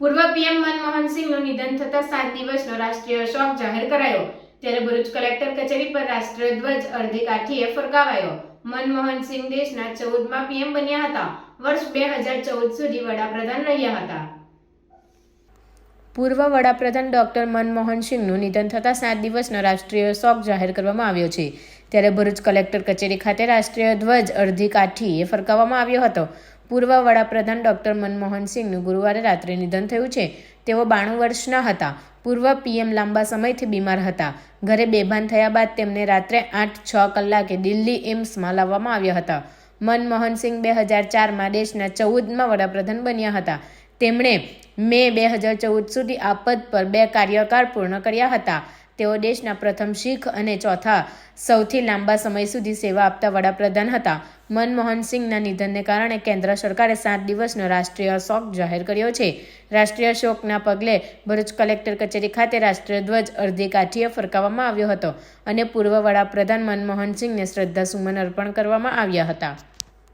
પૂર્વ પીએમ મનમોહન સિંહનું નિધન થતા સાત દિવસનો રાષ્ટ્રીય શોક જાહેર કરાયો. ત્યારે ભરૂચ કલેક્ટર કચેરી પર રાષ્ટ્રધ્વજ અડધી કાઠીએ ફરકાવાયો. મનમોહન સિંહ દેશના ચૌદમાં પીએમ બન્યા હતા. વર્ષ બે હજાર ચૌદ સુધી વડાપ્રધાન રહ્યા હતા. પૂર્વ વડાપ્રધાન ડોક્ટર મનમોહન સિંહનું નિધન થતાં સાત દિવસનો રાષ્ટ્રીય શોક જાહેર કરવામાં આવ્યો છે. ત્યારે ભરૂચ કલેક્ટર કચેરી ખાતે રાષ્ટ્રીય ધ્વજ અડધી કાઠીએ ફરકાવવામાં આવ્યો હતો. પૂર્વ વડાપ્રધાન ડોક્ટર મનમોહન સિંહનું ગુરુવારે રાત્રે નિધન થયું છે. તેઓ બાણું વર્ષના હતા. પૂર્વ પીએમ લાંબા સમયથી બીમાર હતા. ઘરે બેભાન થયા બાદ તેમને રાત્રે આઠ છ કલાકે દિલ્હી એમ્સમાં લાવવામાં આવ્યા હતા. મનમોહન સિંહ બે હજાર ચારમાં દેશના ચૌદમાં વડાપ્રધાન બન્યા હતા. તેમણે મે બે હજાર ચૌદ સુધી આ પદ પર બે કાર્યકાળ પૂર્ણ કર્યા હતા. તેઓ દેશના પ્રથમ શીખ અને ચોથા સૌથી લાંબા સમય સુધી સેવા આપતા વડાપ્રધાન હતા. મનમોહન સિંહના નિધનને કારણે કેન્દ્ર સરકારે સાત દિવસનો રાષ્ટ્રીય શોક જાહેર કર્યો છે. રાષ્ટ્રીય શોકના પગલે ભરૂચ કલેક્ટર કચેરી ખાતે રાષ્ટ્રીય ધ્વજ અડધી કાઠીએ ફરકાવવામાં આવ્યો હતો અને પૂર્વ વડાપ્રધાન મનમોહન સિંહને શ્રદ્ધાસુમન અર્પણ કરવામાં આવ્યા હતા.